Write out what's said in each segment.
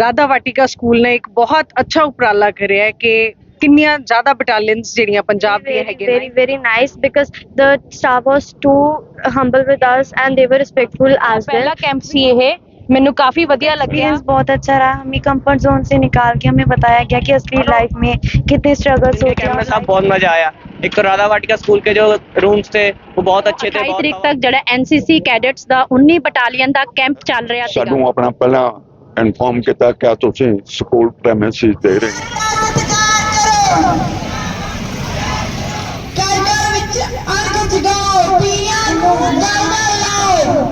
Radha Vatika school ਨੇ ਇੱਕ ਬਹੁਤ ਅੱਛਾ ਉਪਰਾਲਾ ਕਰਿਆ ਹੈ ਕਿ ਕਿੰਨੀਆਂ ਜ਼ਿਆਦਾ ਬਟਾਲੀਅਨਸ ਜਿਹੜੀਆਂ ਪੰਜਾਬ ਦੀਆਂ ਹੈਗੀਆਂ very very nice because the staff was too humble with us and they were respectful as well पहला कैंप सी ये है ਮੈਨੂੰ ਕਾਫੀ ਵਧੀਆ ਲੱਗਿਆ एक्सपीरियंस बहुत अच्छा रहा हमें कंफर्ट जोन से निकाल के हमें बताया गया कि असली लाइफ में कितने स्ट्रगल्स इनके होते कैंप में हैं साहब बहुत मजा आया एक तो राधा वाटिका स्कूल के जो रूम्स थे वो बहुत अच्छे थे 28 बहुत ਤਰੀਕ ਤੱਕ ਜਿਹੜਾ ਐਨਸੀਸੀ ਕੈਡੇਟਸ ਦਾ 19 ਬਟਾਲੀਅਨ ਦਾ ਕੈਂਪ ਚੱਲ ਰਿਹਾ ਸੀਗਾ ਸਾਨੂੰ ਆਪਣਾ ਪਹਿਲਾਂ ਇਨਫੋਰਮ ਕੀਤਾ ਕਿ ਤੁਸੀਂ ਸਕੂਲ ਪ੍ਰੈਮਿਸਿਸ ਦੇ ਰਹੇ ਹੋ ਘਰ ਘਰ ਵਿੱਚ ਅਣਖ ਜਗਾਓ ਤੀਆਂ ਨੂੰ ਗਾਣਾ ਲਾਓ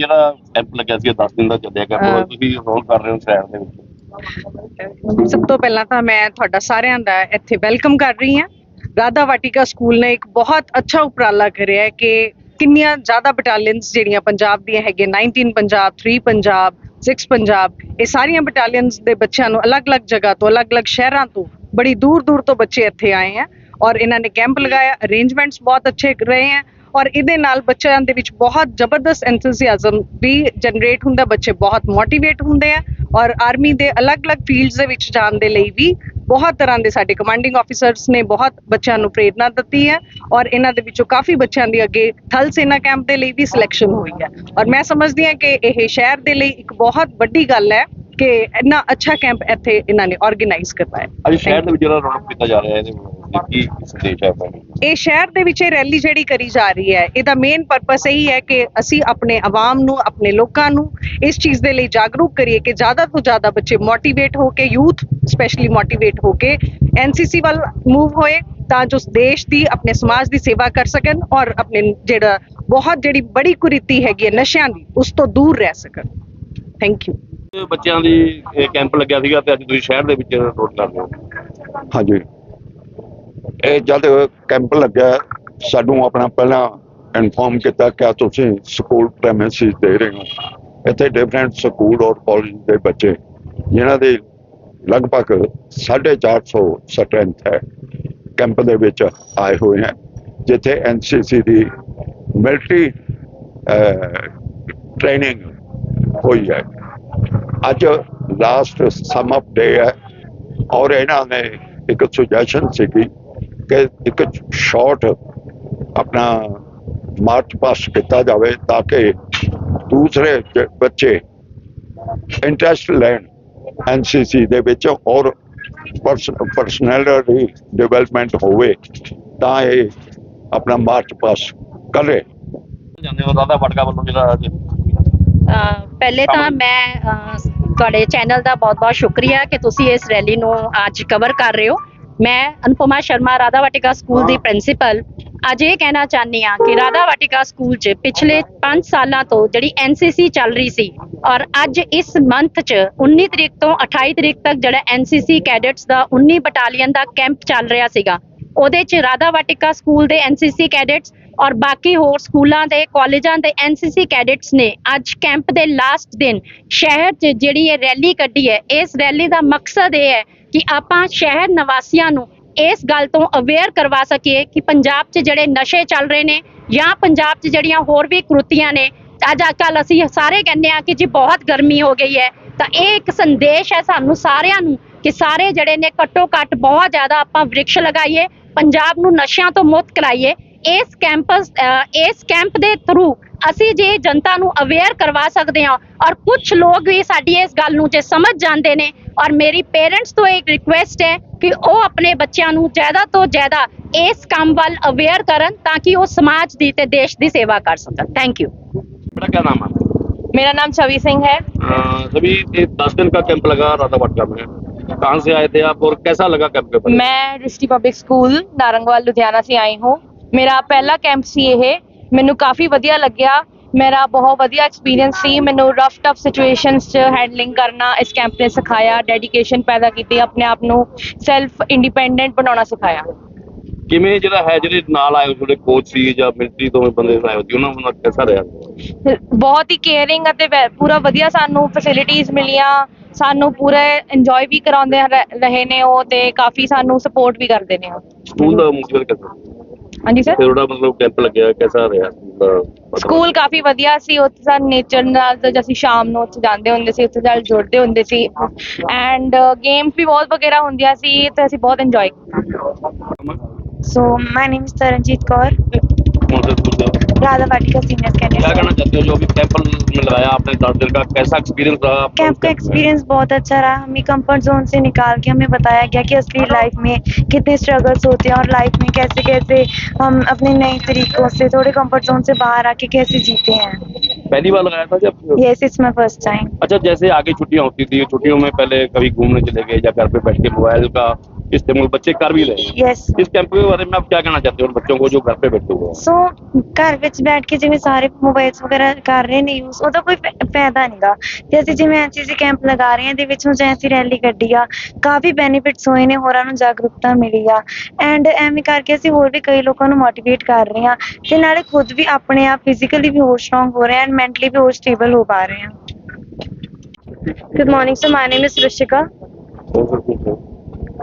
ਜਿਹੜਾ ਕੈਂਪ ਲੱਗਿਆ ਸੀ 10 ਦਿਨ ਦਾ ਚੱਲਿਆ ਕੈਂਪ। ਤੁਸੀਂ ਰੋਲ ਕਰ ਰਹੇ ਹੋ ਸ਼ਹਿਰ ਦੇ ਵਿੱਚ। ਸਭ ਤੋਂ ਪਹਿਲਾਂ ਤਾਂ ਮੈਂ ਤੁਹਾਡਾ ਸਾਰਿਆਂ ਦਾ ਇੱਥੇ ਵੈਲਕਮ ਕਰ ਰਹੀ ਹਾਂ। ਰਾਧਾ ਵਾਟਿਕਾ ਸਕੂਲ ਨੇ ਇੱਕ ਬਹੁਤ ਅੱਛਾ ਉਪਰਾਲਾ ਕਰਿਆ ਹੈ ਕਿ ਕਿੰਨੀਆਂ ਜ਼ਿਆਦਾ ਬਟਾਲੀਅਨਸ ਜਿਹੜੀਆਂ ਪੰਜਾਬ ਦੀਆਂ ਹੈਗੀਆਂ 19 ਪੰਜਾਬ 3 ਪੰਜਾਬ 6 ਪੰਜਾਬ ਇਹ ਸਾਰੀਆਂ ਬਟਾਲੀਅਨਸ ਦੇ ਬੱਚਿਆਂ ਨੂੰ ਅਲੱਗ-ਅਲੱਗ ਜਗ੍ਹਾ ਤੋਂ ਅਲੱਗ-ਅਲੱਗ ਸ਼ਹਿਰਾਂ ਤੋਂ ਬੜੀ ਦੂਰ-ਦੂਰ ਤੋਂ ਬੱਚੇ ਇੱਥੇ ਆਏ ਹੈ ਔਰ ਇਹਨਾਂ ਨੇ ਕੈਂਪ ਲਗਾਇਆ ਅਰੇਂਜਮੈਂਟਸ ਬਹੁਤ ਅੱਛੇ ਰਹੇ ਹੈ ਔਰ ਇਹਦੇ ਨਾਲ ਬੱਚਿਆਂ ਦੇ ਵਿੱਚ ਬਹੁਤ ਜ਼ਬਰਦਸਤ ਐਂਥੂਸੀਆਜ਼ਮ ਵੀ ਜਨਰੇਟ ਹੁੰਦਾ, ਬੱਚੇ ਬਹੁਤ ਮੋਟੀਵੇਟ ਹੁੰਦੇ ਆ ਔਰ ਆਰਮੀ ਦੇ ਅਲੱਗ-ਅਲੱਗ ਫੀਲਡਸ ਦੇ ਵਿੱਚ ਜਾਣ ਦੇ ਲਈ ਵੀ ਬਹੁਤ ਤਰ੍ਹਾਂ ਦੇ ਸਾਡੇ ਕਮਾਂਡਿੰਗ ਆਫੀਸਰਸ ਨੇ ਬਹੁਤ ਬੱਚਿਆਂ ਨੂੰ ਪ੍ਰੇਰਣਾ ਦਿੱਤੀ ਹੈ ਔਰ ਇਹਨਾਂ ਦੇ ਵਿੱਚੋਂ ਕਾਫੀ ਬੱਚਿਆਂ ਦੀ ਅੱਗੇ ਥਲ ਸੈਨਾ ਕੈਂਪ ਦੇ ਲਈ ਵੀ ਸਿਲੈਕਸ਼ਨ ਹੋਈ ਹੈ। ਔਰ ਮੈਂ ਸਮਝਦੀ ਹਾਂ ਕਿ ਇਹ ਸ਼ਹਿਰ ਦੇ ਲਈ ਇੱਕ ਬਹੁਤ ਵੱਡੀ ਗੱਲ ਹੈ ਕਿ ਇੰਨਾ ਅੱਛਾ ਕੈਂਪ ਇੱਥੇ ਇਹਨਾਂ ਨੇ ਆਰਗੇਨਾਈਜ਼ ਕਰਵਾਇਆ। ਅੱਜ ਸ਼ਹਿਰ ਦੇ ਵਿੱਚ ਜਿਹੜਾ ਰੌਣਕ ਕੀਤਾ ਜਾ ਰਿਹਾ ਹੈ ਇਹਦੇ ਕੀ ਸੰਦੇਸ਼ ਹੈ ਇਹ ਸ਼ਹਿਰ ਦੇ ਵਿੱਚ ਇਹ ਰੈਲੀ ਜਿਹੜੀ ਕਰੀ ਜਾ ਰਹੀ ਹੈ ਇਹਦਾ ਮੇਨ ਪਰਪਸ ਇਹੀ ਹੈ ਕਿ ਅਸੀਂ ਆਪਣੇ ਆਵਾਮ ਨੂੰ ਆਪਣੇ ਲੋਕਾਂ ਨੂੰ ਇਸ ਚੀਜ਼ ਦੇ ਲਈ ਜਾਗਰੂਕ ਕਰੀਏ ਕਿ ਜ਼ਿਆਦਾ ਤੋਂ ਜ਼ਿਆਦਾ ਬੱਚੇ ਮੋਟੀਵੇਟ ਹੋ ਕੇ ਯੂਥ ਸਪੈਸ਼ਲੀ ਮੋਟੀਵੇਟ ਹੋ ਕੇ ਐਨਸੀਸੀ ਵੱਲ ਮੂਵ ਹੋਏ ਤਾਂ ਜੋ ਦੇਸ਼ ਦੀ ਆਪਣੇ ਸਮਾਜ ਦੀ ਸੇਵਾ ਕਰ ਸਕਣ ਔਰ ਆਪਣੇ ਜਿਹੜਾ ਬਹੁਤ ਜਿਹੜੀ ਬੜੀ ਕੁਰੀਤੀ ਹੈਗੀ ਹੈ ਨਸ਼ਿਆਂ ਦੀ ਉਸ ਤੋਂ ਦੂਰ ਰਹਿ ਸਕਣ। ਥੈਂਕ ਯੂ ਬੱਚਿਆਂ ਦੀ ਕੈਂਪ ਲੱਗਿਆ ਸੀਗਾ ਤੇ ਅੱਜ ਤੁਸੀਂ ਸ਼ਹਿਰ ਦੇ ਵਿੱਚ ਰੋਲ ਕਰ ਰਹੇ ਹੋ। ਹਾਂਜੀ। ਇਹ ਜਦ ਕੈਂਪ ਲੱਗਾ ਸਾਨੂੰ ਆਪਣਾ ਪਹਿਲਾਂ ਇਨਫੋਰਮ ਕੀਤਾ ਕਿ ਤੁਸੀਂ ਸਕੂਲ ਪ੍ਰੈਮਿਸਿਸ ਦੇ ਰਹੇ ਹੋ। ਇੱਥੇ ਡਿਫਰੈਂਟ ਸਕੂਲ ਔਰ ਕਾਲਜ ਦੇ ਬੱਚੇ, ਜਿਨ੍ਹਾਂ ਦੇ ਲਗਭਗ 450 ਸਟਰੈਂਥ ਹੈ ਕੈਂਪ ਦੇ ਵਿੱਚ ਆਏ ਹੋਏ ਹੈ, ਜਿੱਥੇ ਐਨਸੀਸੀ ਦੀ ਮਿਲਟਰੀ ਟ੍ਰੇਨਿੰਗ ਹੋਈ ਹੈ। ਅੱਜ ਲਾਸਟ ਸਮ ਅਪ ਡੇ ਹੈ। ਔਰ ਇਹਨਾਂ ਨੇ ਇੱਕ ਸੁਜੈਸ਼ਨ ਸੀਗੀ ਕਿ ਇੱਕ ਸ਼ਾਰਟ ਆਪਣਾ ਮਾਰਚ ਪਾਸ ਕੀਤਾ ਜਾਵੇ ਤਾਂ ਕਿ ਦੂਸਰੇ ਬੱਚੇ ਇੰਟਰਸਟ ਲੈਣ ਐਨਸੀਸੀ ਦੇ ਵਿੱਚ ਔਰ ਪਰਸਨੈਲਿਟੀ ਡਿਵੈਲਪਮੈਂਟ ਹੋਵੇ ਤਾਂ ਇਹ ਆਪਣਾ ਮਾਰਚ ਪਾਸ ਕਰੇ। ਜਾਂਦੇ ਹੋ ਰਾਧਾ ਵਟਕਾ ਵੱਲੋਂ ਜਿਹੜਾ ਪਹਿਲੇ ਤਾਂ ਮੈਂ ਤੁਹਾਡੇ ਚੈਨਲ ਦਾ ਬਹੁਤ-ਬਹੁਤ ਸ਼ੁਕਰੀਆ ਕਿ ਤੁਸੀਂ ਇਸ ਰੈਲੀ ਨੂੰ ਅੱਜ ਕਵਰ ਕਰ ਰਹੇ ਹੋ। ਮੈਂ ਅਨੁਪਮਾ ਸ਼ਰਮਾ ਰਾਧਾ ਵਾਟਿਕਾ ਸਕੂਲ ਦੀ ਪ੍ਰਿੰਸੀਪਲ ਅੱਜ ਇਹ ਕਹਿਣਾ ਚਾਹੁੰਦੀ ਹਾਂ ਕਿ ਰਾਧਾ ਵਾਟਿਕਾ ਸਕੂਲ 'ਚ ਪਿਛਲੇ 5 ਸਾਲਾਂ ਤੋਂ ਜਿਹੜੀ ਐਨਸੀਸੀ ਚੱਲ ਰਹੀ ਸੀ ਔਰ ਅੱਜ ਇਸ ਮੰਥ 'ਚ 19 ਤਰੀਕ ਤੋਂ 28 ਤਰੀਕ ਤੱਕ ਜਿਹੜਾ ਐਨਸੀਸੀ ਕੈਡੇਟਸ ਦਾ 19 ਬਟਾਲੀਅਨ ਦਾ ਕੈਂਪ ਚੱਲ ਰਿਹਾ ਸੀਗਾ। ਉਹਦੇ 'ਚ ਰਾਧਾ ਵਾਟਿਕਾ ਸਕੂਲ ਦੇ ਐਨਸੀਸੀ ਕੈਡੇਟਸ ਔਰ ਬਾਕੀ ਹੋਰ ਸਕੂਲਾਂ ਦੇ, ਕਾਲਜਾਂ ਦੇ ਐਨਸੀਸੀ ਕੈਡੇਟਸ ਨੇ ਅੱਜ ਕੈਂਪ ਦੇ ਲਾਸਟ ਦਿਨ ਸ਼ਹਿਰ 'ਚ ਜਿਹੜੀ ਇਹ ਰੈਲੀ ਕੱਢੀ ਹੈ, ਇਸ ਰੈਲੀ ਦਾ ਮਕਸਦ ਇਹ ਹੈ ਕਿ ਆਪਾਂ ਸ਼ਹਿਰ ਨਿਵਾਸੀਆਂ ਨੂੰ ਇਸ ਗੱਲ ਤੋਂ ਅਵੇਅਰ ਕਰਵਾ ਸਕੀਏ ਕਿ ਪੰਜਾਬ 'ਚ ਜਿਹੜੇ ਨਸ਼ੇ ਚੱਲ ਰਹੇ ਨੇ ਜਾਂ ਪੰਜਾਬ 'ਚ ਜਿਹੜੀਆਂ ਹੋਰ ਵੀ ਕਰੂਤੀਆਂ ਨੇ, ਅੱਜ ਕੱਲ ਅਸੀਂ ਸਾਰੇ ਕਹਿੰਦੇ ਆ ਕਿ ਜੀ ਬਹੁਤ ਗਰਮੀ ਹੋ ਗਈ ਹੈ, ਤਾਂ ਇਹ ਇੱਕ ਸੰਦੇਸ਼ ਹੈ ਸਾਨੂੰ ਸਾਰਿਆਂ ਨੂੰ ਕਿ ਸਾਰੇ ਜਿਹੜੇ ਨੇ ਘੱਟੋ ਘੱਟ ਬਹੁਤ ਜ਼ਿਆਦਾ ਆਪਾਂ ਵ੍ਰਿਕਸ਼ ਲਗਾਈਏ ਪੰਜਾਬ ਨੂੰ ਨਸ਼ਿਆਂ ਤੋਂ ਮੁਕਤ ਕਰਾਈਏ ਇਸ ਕੈਂਪਸ ਅ, ਇਸ ਕੈਂਪ ਦੇ ਥਰੂ ਅਸੀਂ ਜੇ ਜਨਤਾ ਨੂੰ ਅਵੇਅਰ ਕਰਵਾ ਸਕਦੇ ਹਾਂ ਔਰ ਕੁਝ ਲੋਕ ਵੀ ਸਾਡੀ ਇਸ ਗੱਲ ਨੂੰ ਜੇ ਸਮਝ ਜਾਂਦੇ ਨੇ ਔਰ ਮੇਰੀ ਪੇਰੈਂਟਸ ਤੋਂ ਇੱਕ ਰਿਕੁਐਸਟ ਹੈ ਕਿ ਉਹ ਆਪਣੇ ਬੱਚਿਆਂ ਨੂੰ ਜ਼ਿਆਦਾ ਤੋਂ ਜ਼ਿਆਦਾ ਇਸ ਕੰਮ ਵੱਲ ਅਵੇਅਰ ਕਰਨ ਤਾਂ ਕਿ ਉਹ ਸਮਾਜ ਦੀ ਤੇ ਦੇਸ਼ ਦੀ ਸੇਵਾ ਕਰ ਸਕਣ ਥੈਂਕ ਯੂ बेटा क्या नाम है मेरा नाम छवि सिंह है अ, सभी ये दस दिन का कैंप लगा राधा वाटिका में कहाँ से आए थे आप और कैसा लगा कैंप के बारे में? मैं district public school Narangwal Ludhiana से आई हूँ ਮੇਰਾ ਪਹਿਲਾ ਕੈਂਪ ਸੀ ਇਹ ਮੈਨੂੰ ਕਾਫੀ ਵਧੀਆ ਲੱਗਿਆ ਮੇਰਾ ਬਹੁਤ ਵਧੀਆ ਐਕਸਪੀਰੀਅੰਸ ਸੀ ਮੈਨੂੰ ਰਫ ਟਫ ਸਿਚੁਏਸ਼ਨਸ 'ਚ ਹੈਂਡਲਿੰਗ ਕਰਨਾ ਇਸ ਕੈਂਪ ਨੇ ਸਿਖਾਇਆ ਡੈਡੀਕੇਸ਼ਨ ਪੈਦਾ ਕੀਤੀ ਆਪਣੇ ਆਪ ਨੂੰ ਸੈਲਫ ਇੰਡੀਪੈਂਡੈਂਟ ਬਣਾਉਣਾ ਸਿਖਾਇਆ ਕਿਵੇਂ ਜਿਹੜਾ ਹੈ ਜਿਹੜੇ ਨਾਲ ਆਏ ਹੋਏ ਤੁਹਾਡੇ ਕੋਚ ਸੀ ਜਾਂ ਮਿਲਟਰੀ ਤੋਂ ਬੰਦੇ ਆਏ ਹੋਏ ਸੀ ਉਹਨਾਂ ਨਾਲ कैसा ਰਿਹਾ ਬਹੁਤ ਹੀ ਕੇਅਰਿੰਗ ਅਤੇ ਵੈ- ਪੂਰਾ ਵਧੀਆ ਸਾਨੂੰ ਫੈਸਿਲਿਟੀਆਂ ਮਿਲੀਆਂ ਸਾਨੂੰ ਪੂਰਾ ਇੰਜੋਏ ਵੀ ਕਰਾਉਂਦੇ ਰਹੇ ਨੇ ਉਹ ਤੇ ਕਾਫੀ ਸਾਨੂੰ ਸਪੋਰਟ ਵੀ ਕਰਦੇ ਨੇ ਸਕੂਲ ਹਾਂਜੀ ਸਰ ਸਕੂਲ ਕਾਫੀ ਵਧੀਆ ਸੀ ਉੱਥੇ ਸਾਨੂੰ ਨੇਚਰ ਨਾਲ ਤੇ ਅਸੀਂ ਸ਼ਾਮ ਨੂੰ ਉੱਥੇ ਜਾਂਦੇ ਹੁੰਦੇ ਸੀ ਉੱਥੇ ਨਾਲ ਜੁੜਦੇ ਹੁੰਦੇ ਸੀ। ਐਂਡ ਗੇਮਸ ਵੀ ਬਹੁਤ ਵਗੈਰਾ ਹੁੰਦੀਆਂ ਸੀ ਤੇ ਅਸੀਂ ਬਹੁਤ ਇੰਜੋਏ ਕੀਤਾ। So my name is Kaur school से Radha Vatika क्या कहना चाहते हो? जो अभी कैंप में लगाया आपने का कैसा एक्सपीरियंस रहा कैंप का एक्सपीरियंस बहुत अच्छा रहा। हमें कंफर्ट जोन से निकाल के हमें बताया गया कि असली लाइफ में कितने स्ट्रगल्स होते हैं और लाइफ में कैसे कैसे हम अपने नए तरीकों से थोड़े कंफर्ट जोन से बाहर आके कैसे जीते हैं। पहली बार लगाया था जब? यस इट्स फ़र्स्ट टाइम अच्छा जैसे आगे छुट्टियाँ होती थी छुट्टियों में पहले कभी घूमने चले गए या घर पे बैठ के मोबाइल का इस्तेमाल बच्चे कर भी रहे हैं यस इस कैंप के बारे में आप क्या कहना चाहते हो उन बच्चों को जो घर पे बैठे हुए हैं ਸੋ ਘਰ ਵਿੱਚ ਬੈਠ ਕੇ ਜਿਵੇਂ ਸਾਰੇ ਮੋਬਾਈਲਸ ਵਗੈਰਾ ਕਰ ਰਹੇ ਨੇ ਯੂਜ਼ ਉਹਦਾ ਕੋਈ ਫਾ- ਫਾਇਦਾ ਨਹੀਂਗਾ ਤੇ ਅਸੀਂ ਜਿਵੇਂ ਐਨਸੀਸੀ ਕੈਂਪ ਲਗਾ ਰਹੇ ਹਾਂ ਇਹਦੇ ਵਿੱਚ ਹੁਣ ਜਿਵੇਂ ਅਸੀਂ ਰੈਲੀ ਕੱਢੀ ਆ ਕਾਫੀ ਬੈਨੀਫਿਟਸ ਹੋਏ ਨੇ ਹੋਰਾਂ ਨੂੰ ਜਾਗਰੂਕਤਾ ਮਿਲੀ ਆ ਐਂਡ ਐਵੇਂ ਕਰਕੇ ਅਸੀਂ ਹੋਰ ਵੀ ਕਈ ਲੋਕਾਂ ਨੂੰ ਮੋਟੀਵੇਟ ਕਰ ਰਹੇ ਹਾਂ ਤੇ ਨਾਲੇ ਖੁਦ ਵੀ ਆਪਣੇ ਆਪ ਫਿਜ਼ੀਕਲੀ ਵੀ ਹੋਰ ਸਟਰੋਂਗ ਹੋ ਰਹੇ ਹਾਂ ਐਂਡ ਮੈਂਟਲੀ ਵੀ ਹੋਰ ਸਟੇਬਲ ਹੋ ਪਾ ਰਹੇ ਹਾਂ good morning sir my name is Rishika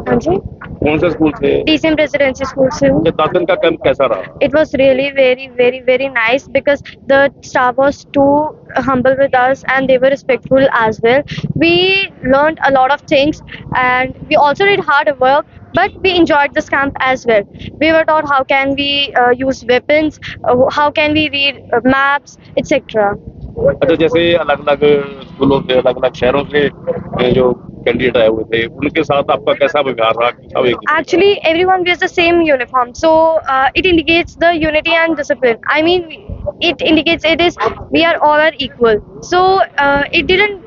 हाँ जी कौन से स्कूल से डीसीएम रेसिडेंसी स्कूल से हूँ दातन का कैंप कैसा रहा it was really very very very nice because the staff was too humble with us and they were respectful as well we learned a lot of things and we also did hard work but we enjoyed this camp as well we were taught how can we uh, use weapons uh, how can we read uh, maps etc अच्छा जैसे अलग अलग स्कूलों से अलग अलग शहरों से जो कैंडिडेट आए हुए थे उनके साथ आपका कैसा व्यवहार रहा सब एक actually everyone wears the same uniform so uh, it indicates the unity and discipline i mean it indicates it is we are all are equal so uh, it didn't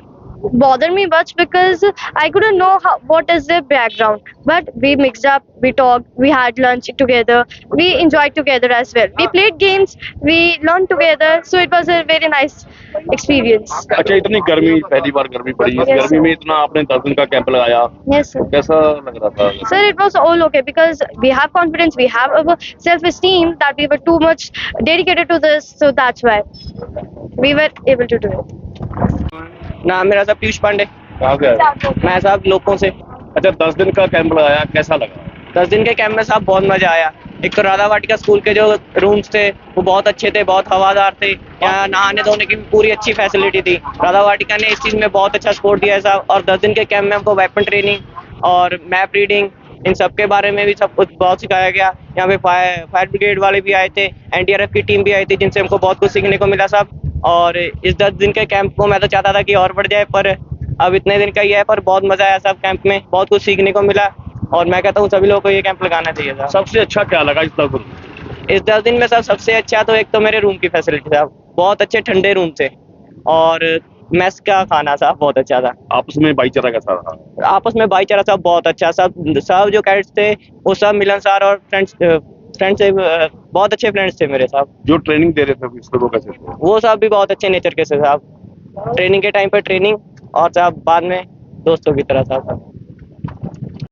bother me much because i couldn't know how, what is their background but we mixed up we talked we had lunch together we enjoyed together as well we played games we learned together so it was a very nice experience अच्छा इतनी गर्मी पहली बार गर्मी पड़ी इस Yes, गर्मी sir. में इतना आपने दस दिन का कैंप लगाया yes sir कैसा लग रहा था Sir, it was all okay because we have confidence, we have our self-esteem that we were too much dedicated to this, so that's why we were able to do it. नाम मेरा साहब पीयूष पांडे। कहाँ से आए मैं साहब लोगों से। अच्छा दस दिन का कैंप लगाया कैसा लगा? दस दिन के कैंप में साहब बहुत मज़ा आया। एक तो राधा वाटिका स्कूल के जो रूम्स थे वो बहुत अच्छे थे बहुत हवादार थे। यहाँ नहाने धोने की पूरी अच्छी फैसिलिटी थी। राधा वाटिका ने इस चीज़ में बहुत अच्छा सपोर्ट दिया है साहब। और दस दिन के कैंप में हमको वेपन ट्रेनिंग और मैप रीडिंग इन सब के बारे में भी सब कुछ बहुत सिखाया गया। यहाँ पे फायर फायर ब्रिगेड वाले भी आए थे एनडीआरएफ की टीम भी आई थी जिनसे हमको बहुत कुछ सीखने को मिला साहब। और इस दस दिन के कैंप को मैं तो चाहता था कि और बढ़ जाए पर अब इतने दिन का ही है पर बहुत मज़ा आया सब कैंप में बहुत कुछ सीखने को मिला और मैं कहता हूँ सभी लोगों को ये कैंप लगाना चाहिए साहब सबसे अच्छा क्या लगा इस दस दिन? में? इस दस दिन में सब सबसे अच्छा तो एक तो मेरे रूम की फैसिलिटी था बहुत अच्छे ठंडे रूम थे और मेस का खाना साहब बहुत अच्छा था। आपस में भाईचारा कैसा रहा? आपस में भाईचारा सब बहुत अच्छा सब सब जो कैडेट्स थे वो सब मिलनसार और फ्रेंड्स फ्रेंड्स से बहुत अच्छे फ्रेंड्स थे मेरे साहब। जो ट्रेनिंग दे रहे थे इसको वो कैसे वो साहब भी बहुत अच्छे नेचर के थे साहब। ट्रेनिंग के टाइम पर ट्रेनिंग और साहब बाद में दोस्तों की तरह साहब।